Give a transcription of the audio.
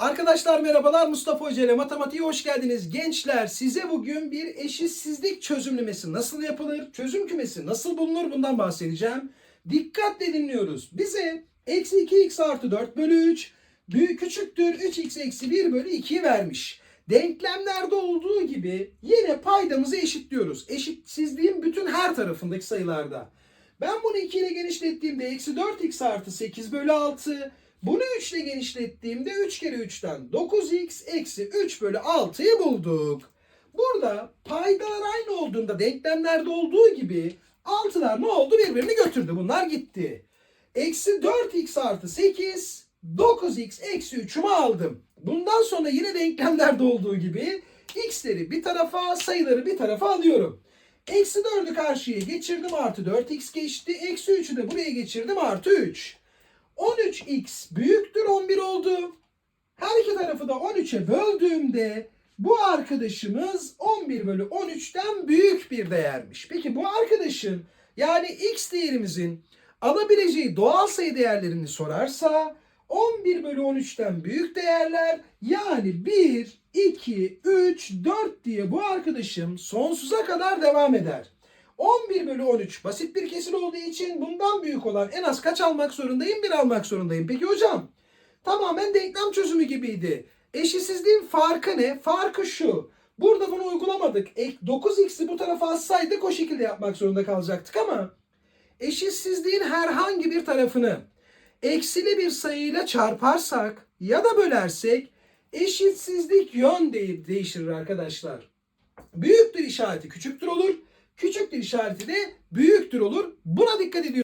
Arkadaşlar merhabalar Mustafa Hoca ile matematiğe hoş geldiniz. Gençler size bugün bir eşitsizlik çözümlemesi nasıl yapılır? Çözüm kümesi nasıl bulunur? Bundan bahsedeceğim. Dikkatle dinliyoruz. Bize eksi 2x artı 4 bölü 3 büyük küçüktür 3x eksi 1 bölü 2'yi vermiş. Denklemlerde olduğu gibi yine paydamızı eşitliyoruz. Eşitsizliğin bütün her tarafındaki sayılarda. Ben bunu 2 ile genişlettiğimde eksi 4x artı 8 bölü 6. Bunu 3 ile genişlettiğimde 3 kere 3'ten 9x eksi 3 bölü 6'yı bulduk. Burada paydalar aynı olduğunda denklemlerde olduğu gibi 6'lar ne oldu? Birbirini götürdü. Bunlar gitti. Eksi 4x artı 8 9x eksi 3'ümü aldım. Bundan sonra yine denklemlerde olduğu gibi x'leri bir tarafa sayıları bir tarafa alıyorum. Eksi 4'ü karşıya geçirdim artı 4x geçti. Eksi 3'ü de buraya geçirdim artı 3. 13x büyüktür 11 oldu. Her iki tarafı da 13'e böldüğümde bu arkadaşımız 11 bölü 13'ten büyük bir değermiş. Peki bu arkadaşın yani x değerimizin alabileceği doğal sayı değerlerini sorarsa 11 bölü 13'ten büyük değerler yani 1, 2, 3, 4 diye bu arkadaşım sonsuza kadar devam eder. 11 bölü 13 basit bir kesir olduğu için bundan büyük olan en az kaç almak zorundayım? 1 almak zorundayım. Peki hocam tamamen denklem çözümü gibiydi. Eşitsizliğin farkı ne? Farkı şu. Burada bunu uygulamadık. Ek 9x'i bu tarafa atsaydık o şekilde yapmak zorunda kalacaktık ama eşitsizliğin herhangi bir tarafını eksili bir sayıyla çarparsak ya da bölersek eşitsizlik yön de- değiştirir arkadaşlar. Büyüktür işareti küçüktür olur. İşareti de büyüktür olur. Buna dikkat ediyoruz.